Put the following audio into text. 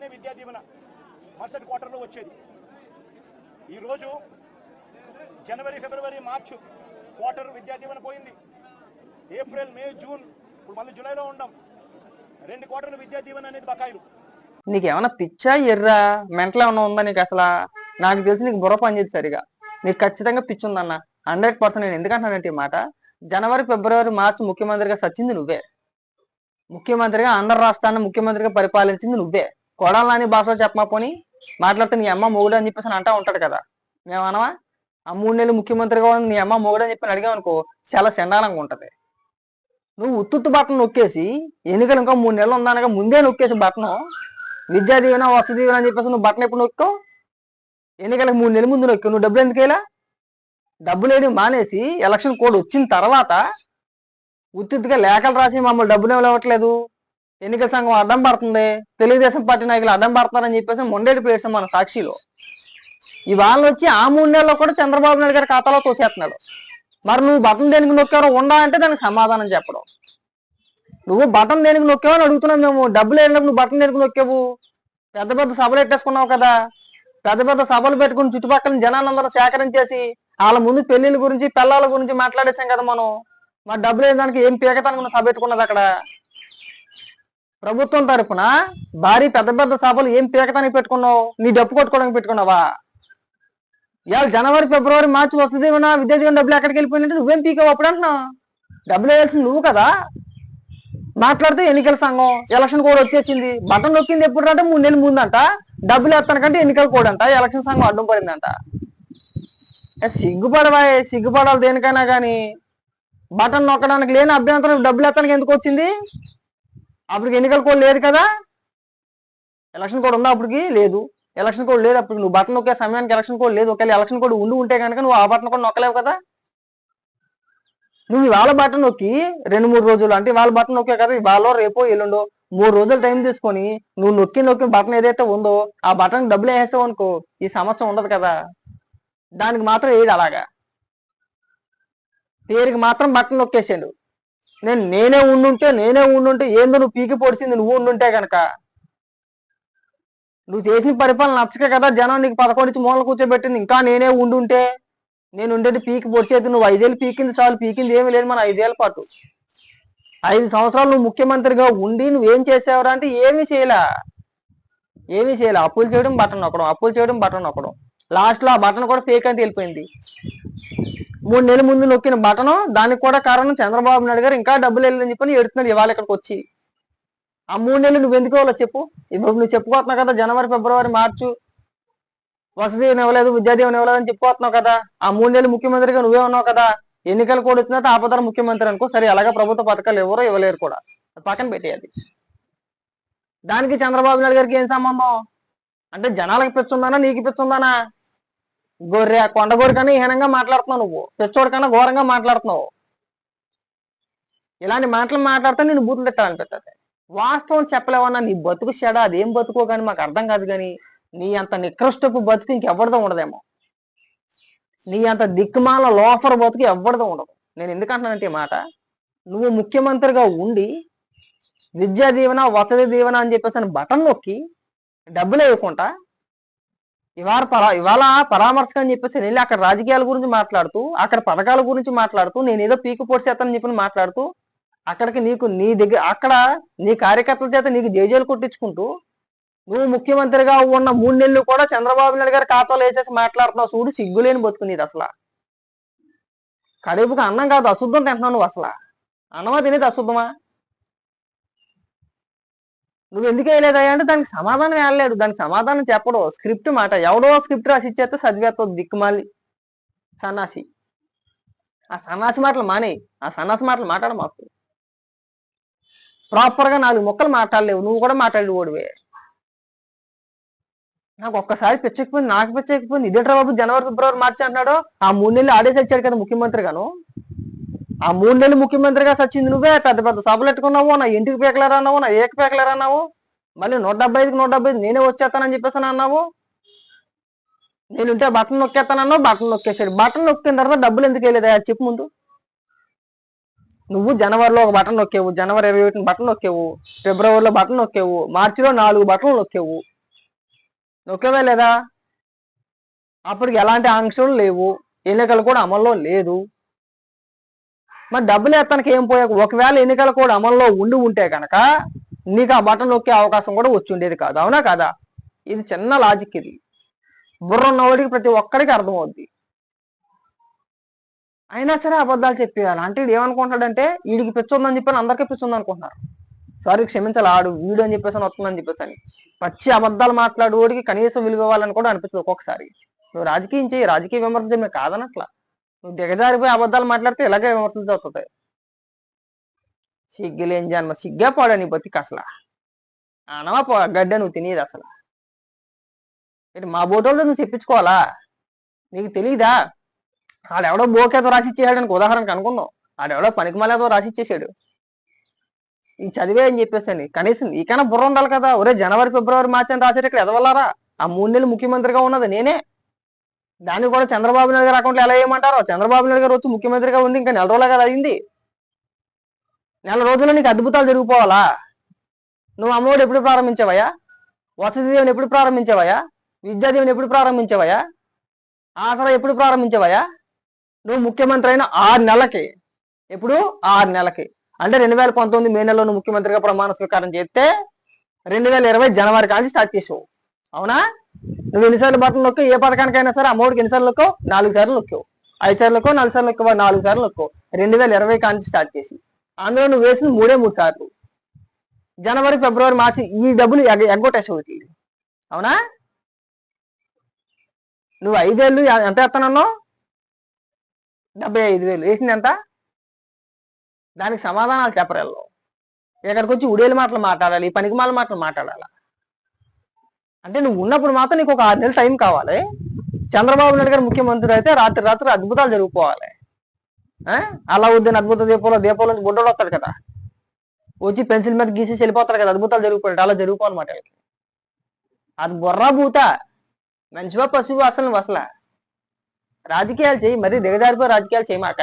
అయితేనే విద్యా దీవెన మరుసటి క్వార్టర్లో వచ్చేది. ఈరోజు జనవరి ఫిబ్రవరి మార్చు క్వార్టర్ విద్యా దీవెన పోయింది. ఏప్రిల్ మే జూన్ ఇప్పుడు మళ్ళీ జూలైలో ఉండం. రెండు క్వార్టర్లు విద్యా దీవెన అనేది బకాయిలు. నీకేమన్నా పిచ్చా ఎర్రా? మెంటల్ ఏమన్నా ఉందా నీకు అసలు? నాకు తెలిసి నీకు బుర్ర పనిచేది సరిగా. నీకు ఖచ్చితంగా పిచ్చి ఉందన్న. హండ్రెడ్ పర్సెంట్ నేను ఎందుకంటున్నానంటే ఈ మాట? జనవరి ఫిబ్రవరి మార్చి ముఖ్యమంత్రిగా సచ్చింది నువ్వే. ముఖ్యమంత్రిగా ఆంధ్ర రాష్ట్రాన్ని ముఖ్యమంత్రిగా పరిపాలించింది నువ్వే. కొడాలని భాషలో చెప్పమా మాట్లాడితే నీ అమ్మ మొగుడు అని చెప్పేసి అంటా ఉంటాడు కదా. మేమనవా ఆ మూడు నెలలు ముఖ్యమంత్రిగా ఉంది నీ అమ్మ మొగుడు అని చెప్పి అడిగామనుకో చాలా చండాలంగా ఉంటది. నువ్వు ఉత్తుత్తు బట్టను నొక్కేసి ఎన్నికలు ఇంకా మూడు నెలలు ఉందనగా ముందే నొక్కేసి బట్టను విద్యా దీవెన వసతి దీవెన అని చెప్పేసి నువ్వు బట్టను ఎప్పుడు నొక్కావు? ఎన్నికలకు మూడు నెలల ముందు నొక్కావు. నువ్వు డబ్బులు ఎందుకేలా డబ్బులు ఏది మానేసి ఎలక్షన్ కోడ్ వచ్చిన తర్వాత ఉత్తిగా లేఖలు రాసి మమ్మల్ని డబ్బులు ఇవ్వట్లేదు? ఎన్నికల సంఘం అడ్డం పడుతుంది. తెలుగుదేశం పార్టీ నాయకులు అడ్డం పడతారని చెప్పేసి మొండేటి పేర్చాం మన సాక్షిలో. ఇవాళ వచ్చి ఆ మూడు నెలల్లో కూడా చంద్రబాబు నాయుడు గారి ఖాతాలో తోసేస్తున్నాడు. మరి నువ్వు బటన్ దేనికి నొక్కారో ఉండా అంటే దానికి సమాధానం చెప్పడం. నువ్వు బటన్ దేనికి నొక్కావు అని అడుగుతున్నావు మేము. డబ్బులు వెళ్ళినప్పుడు నువ్వు బటన్ దేనికి నొక్కావు? పెద్ద పెద్ద సభలు ఎట్టేసుకున్నావు కదా. పెద్ద పెద్ద సభలు పెట్టుకుని చుట్టుపక్కల జనాలందరూ సేకరించేసి వాళ్ళ ముందు పెళ్ళిళ్ళ గురించి పిల్లల గురించి మాట్లాడేసాం కదా మనం. మరి డబ్బులు దానికి ఏం పీకటానికి సభ పెట్టుకున్నది అక్కడ? ప్రభుత్వం తరపున భారీ పెద్ద పెద్ద సభలు ఏం పీకటానికి పెట్టుకున్నావు? నీ డబ్బు కొట్టుకోవడానికి పెట్టుకున్నావా? ఇవాళ జనవరి ఫిబ్రవరి మార్చి వస్తుంది ఏమన్నా విద్యార్థి డబ్బులు ఎక్కడికి వెళ్ళిపోయినట్టు నువ్వేం పీకావు అప్పుడు అంటున్నావు? డబ్బులు వేయాల్సింది నువ్వు కదా. మాట్లాడితే ఎన్నికల సంఘం ఎలక్షన్ కోడ్ వచ్చేసింది. బటన్ నొక్కింది ఎప్పుడు అంటే మూడు నెలలు ముందంట. డబ్బులు ఎత్తానికంటే ఎన్నికల కోడ్ అంట ఎలక్షన్ సంఘం అడ్డం పడిందంట. సిగ్గుపడవా సిగ్గుపడాలి దేనికైనా కానీ బటన్ నొక్కడానికి లేని అభ్యంతరం డబ్బులు ఎత్తానికి ఎందుకు వచ్చింది? అప్పటికి ఎన్నికల కోడ్ లేదు కదా? ఎలక్షన్ కోడ్ ఉందా అప్పటికి? లేదు. ఎలక్షన్ కోడ్ లేదు అప్పుడు నువ్వు బటన్ నొక్కే సమయానికి ఎలక్షన్ కోడ్ లేదు. ఒకవేళ ఎలక్షన్ కోడ్ ఉండి ఉంటే కనుక నువ్వు ఆ బటన్ కూడా నొక్కలేవు కదా? నువ్వు ఇవాళ బటన్ నొక్కి రెండు మూడు రోజులు అంటే ఇవాళ బటన్ నొక్కే కదా? ఇవాళ రేపో ఎల్లుండో మూడు రోజులు టైం తీసుకొని నువ్వు నొక్కి నొక్కి బటన్ ఏదైతే ఉందో ఆ బటన్ డబ్బులు వేసావు అనుకో ఈ సమస్య ఉండదు కదా? దానికి మాత్రం ఏది అలాగా? పేరుకి మాత్రం బటన్ నొక్కేసాడు నేను నేనే ఉండుంటే నేనే ఉండుంటే ఏందో నువ్వు పీకి పొడిచింది నువ్వు ఉండుంటే గనక. నువ్వు చేసిన పరిపాలన నచ్చక కదా జనం నీకు పదకొండు ఇచ్చి మూలలు కూర్చోబెట్టింది ఇంకా నేనే ఉండుంటే నేను ఉండేది పీకి పొడిచేది నువ్వు ఐదేళ్ళు పీకింది చాలు పీకింది ఏమీ లేదు మన ఐదేళ్ళ పాటు. ఐదు సంవత్సరాలు నువ్వు ముఖ్యమంత్రిగా ఉండి నువ్వేం చేసావురా అంటే ఏమీ చేయలే. ఏమీ చేయలే. అప్పులు చేయడం బటన్ నొక్కడం అప్పులు చేయడం బటన్ నొక్కడం. లాస్ట్లో ఆ బటన్ కూడా ఫేక్ అని తెలిపోయింది మూడు నెలల ముందు నొక్కిన బటను దానికి కూడా కారణం చంద్రబాబు నాయుడు గారు ఇంకా డబ్బులు వెళ్ళని చెప్పని ఎడుతున్నాడు ఇవాళ ఇక్కడికి వచ్చి. ఆ మూడు నెలలు నువ్వు ఎందుకు చెప్పు. ఇప్పుడు నువ్వు చెప్పుకోతున్నావు కదా జనవరి ఫిబ్రవరి మార్చు. వసతి ఇవ్వలేదు విద్యాదీవన ఇవ్వలేదు అని చెప్పుకోతున్నావు కదా. ఆ మూడు నెలలు ముఖ్యమంత్రిగా నువ్వే ఉన్నావు కదా. ఎన్నికలు కూడా వచ్చిన ఆపదర ముఖ్యమంత్రి అనుకో సరే అలాగే ప్రభుత్వ పథకాలు ఎవరో ఇవ్వలేరు కూడా. పక్కన పెట్టేది దానికి చంద్రబాబు నాయుడు గారికి ఏం సంబంధం? అంటే జనాలకు పిచ్చుందానా నీకు పిచ్చుందానా? గొర్రె కొండ గొర్రె కన్నా హీనంగా మాట్లాడుతున్నావు నువ్వు. తెచ్చోడు కన్నా ఘోరంగా మాట్లాడుతున్నావు. ఇలాంటి మాటలు మాట్లాడితే నేను బూతులు తిట్టాలనిపిస్తుంది వాస్తవం చెప్పలేవన్నా నీ బతుకు చెడ అదేం బతుకో కానీ మాకు అర్థం కాదు కానీ నీ అంత నికృష్టపు బతుకు ఇంకెవరిదో ఉండదేమో. నీ అంత దిక్కుమాల లోఫర్ బతుకు ఎవరిదో ఉండదు. నేను ఎందుకంటున్నానంటే మాట? నువ్వు ముఖ్యమంత్రిగా ఉండి విద్యా దీవెన వసతి దీవెన అని చెప్పేసి అని బటన్ నొక్కి డబ్బులు వేయకుండా ఇవాళ పరా ఇవాళ పరామర్శ అని చెప్పేసి వెళ్ళి అక్కడ రాజకీయాల గురించి మాట్లాడుతూ అక్కడ పథకాల గురించి మాట్లాడుతూ నేను ఏదో పొడి చేస్తాను చెప్పి మాట్లాడుతూ అక్కడికి నీకు నీ దగ్గర అక్కడ నీ కార్యకర్తల చేత నీకు జేజేలు కొట్టించుకుంటూ నువ్వు ముఖ్యమంత్రిగా ఉన్న మూడు నెలలు కూడా చంద్రబాబు నాయుడు గారి ఖాతాలో వేసేసి మాట్లాడుతున్నావు చూడు సిగ్గులేని బతుకునేది అసలు. కడుపుకి అన్నం కాదు అశుద్ధం తింటున్నావు నువ్వు అసలు. అన్నమా తినేది అశుద్ధమా? నువ్వు ఎందుకు వేయలేదయ్యా అంటే దానికి సమాధానం వేయలేదు. దానికి సమాధానం చెప్పడు. స్క్రిప్ట్ మాట ఎవడో స్క్రిప్ట్ రాసి ఇచ్చేస్తే చదివేస్తావు దిక్కుమాలి సన్నాసి. ఆ సన్నాసి మాటలు మానే. ఆ సన్నాసి మాటలు మాట్లాడ మాకు. ప్రాపర్గా నాలుగు మొక్కలు మాట్లాడలేవు. నువ్వు కూడా మాట్లాడి ఓడివే నాకు ఒక్కసారి పిచ్చకపోయింది నాకు పిచ్చకపోయింది ఇదే బాబు జనవరి ఫిబ్రవరి మార్చి అంటున్నాడు? ఆ మూడు నెలలు ఆడేసి వచ్చాడు కదా ముఖ్యమంత్రి గాను. ఆ మూడు నెలలు ముఖ్యమంత్రిగా సచ్చింది నువ్వే పెద్ద పెద్ద సభలు పెట్టుకున్నావు నా ఇంటికి పేకలేరన్నావు నా ఏక పేకలేరన్నావు. మళ్ళీ నూట డెబ్బై ఐదుకి నూట డెబ్బై ఐదు నేనే వచ్చేస్తానని చెప్పేసి అన్నావు. నేను ఉంటే బటన్ నొక్కేస్తానన్నావు బటన్ నొక్కేసాడు బటన్ నొక్కిన తర్వాత డబ్బులు ఎందుకు వెళ్ళేదా చెప్పు ముందు. నువ్వు జనవరిలో ఒక బటన్ నొక్కేవు జనవరి ఇరవై ఒకటిని బటన్ నొక్కేవు ఫిబ్రవరిలో బటన్ నొక్కేవు మార్చిలో నాలుగు బటన్లు నొక్కేవు. నొక్కేవే లేదా? అప్పటికి ఎలాంటి ఆంక్షలు లేవు. ఎన్నికలు కూడా అమల్లో లేదు. మరి డబ్బులు ఎత్తనకి ఏం పోయాక? ఒకవేళ ఎన్నికల కూడా అమల్లో ఉండి ఉంటే కనుక నీకు ఆ బటన్ నొక్కే అవకాశం కూడా వచ్చి ఉండేది కాదు. అవునా కదా? ఇది చిన్న లాజిక్ ఇది. బుర్ర ఉన్నవాడికి ప్రతి ఒక్కడికి అర్థమవుద్ది. అయినా సరే అబద్ధాలు చెప్పేయాలి. అంటే వీడు ఏమనుకుంటాడంటే వీడికి పిచ్చి ఉందని చెప్పి అందరికీ పిచ్చుంది అనుకుంటున్నారు సారీ క్షమించాలి ఆడు వీడు అని చెప్పేసి అని వస్తుందని చెప్పేసి అని. పచ్చి అబద్ధాలు మాట్లాడు వాడికి కనీసం విలువ ఇవ్వాలని కూడా అనిపిస్తుంది ఒక్కొక్కసారి. నువ్వు రాజకీయం చేయి రాజకీయ విమర్శ కాదనట్లా. నువ్వు దిగజారిపోయి అబద్ధాలు మాట్లాడితే ఇలాగే విమర్శలు చదువుతాయి సిగ్గులేని జన్మ. సిగ్గే పోడా నీ బతికి అసలు? అనవా పో గడ్డ నువ్వు తినేది అసలు? మా బోటోళ్ళతో నువ్వు చెప్పించుకోవాలా? నీకు తెలియదా ఆడెవడో బోకేతో రాసిచ్చేసాడు అని ఉదాహరణకు అనుకుందాం. ఆడెవడో పనికి రాసి రాసిచ్చేసాడు. ఈ చదివే అని చెప్పేసాను కనీసం నీకైనా బుర్ర ఉండాలి కదా. ఒరే జనవరి ఫిబ్రవరి మార్చి అని రాసేటక్కడ ఇక్కడ ఎదవల్లారా? ఆ మూడు నెలలు ముఖ్యమంత్రిగా ఉన్నది నేనే. దాన్ని కూడా చంద్రబాబు నాయుడు గారు అకౌంట్లో ఎలా వేయమంటారో? చంద్రబాబు నాయుడు గారు వచ్చి ముఖ్యమంత్రిగా ఉంది ఇంకా నెల రోజులే కదా అయింది. నెల రోజుల్లో నీకు అద్భుతాలు జరిగిపోవాలా? నువ్వు అమ్మఒడి ఎప్పుడు ప్రారంభించావయ్యా? వసతి దీవెని ఎప్పుడు ప్రారంభించావయ్యా? విద్యా దీవెని ఎప్పుడు ప్రారంభించావయ్యా? ఆసరా ఎప్పుడు ప్రారంభించావయ్యా? నువ్వు ముఖ్యమంత్రి అయిన ఆరు నెలలకి ఎప్పుడు? ఆరు నెలలకి. అంటే రెండు వేల పంతొమ్మిది మే నెలలో నువ్వు ముఖ్యమంత్రిగా ప్రమాణ స్వీకారం చేస్తే రెండు వేల ఇరవై జనవరి కాంచి స్టార్ట్ చేసావు. అవునా? నువ్వు ఎన్నిసార్లు బట్టలు నొక్కు ఏ పథకానికైనా సరే అమ్మఒడికి ఎన్నిసార్లు నొక్కు? నాలుగు సార్లు నొక్కావు ఐదు సార్లు నొక్కో నాలుగు సార్లు నొక్కో నాలుగు సార్లు నొక్కో. రెండు వేల ఇరవై కాంచి స్టార్ట్ చేసి. అందులో నువ్వు వేసింది మూడే మూడు సార్లు. జనవరి ఫిబ్రవరి మార్చి ఈ డబ్బులు ఎగ్గొట్టేసి ఒకటి అవునా? నువ్వు ఐదేళ్ళు ఎంత ఎత్తానన్నావు డెబ్బై ఐదు వేలు. వేసింది ఎంత? దానికి సమాధానాలు చెప్పరు ఇక్కడికి వచ్చి ఉడేలు మాటలు మాట్లాడాలి పనికి మాటలు మాట్లాడాలి? అంటే నువ్వు ఉన్నప్పుడు మాత్రం నీకు ఒక ఆరు నెలలు టైం కావాలి. చంద్రబాబు నాయుడు గారు ముఖ్యమంత్రి అయితే రాత్రి రాత్రి అద్భుతాలు జరిగిపోవాలి అలావుద్దీన్ అద్భుత దీపంలో దీపంలో నుంచి బుడ్డోడు వస్తాడు కదా. వచ్చి పెన్సిల్ మీద గీసేసి వెళ్ళిపోతాడు కదా. అద్భుతాలు జరిగిపోయాడు అలా జరిగిపోవాలన్నమాట వీళ్ళకి. అది బుర్రా భూత. మంచివా పశువు అసలు నువ్వు అసలు? రాజకీయాలు చేయి. మరీ దిగజారిపోయి రాజకీయాలు చేయమాక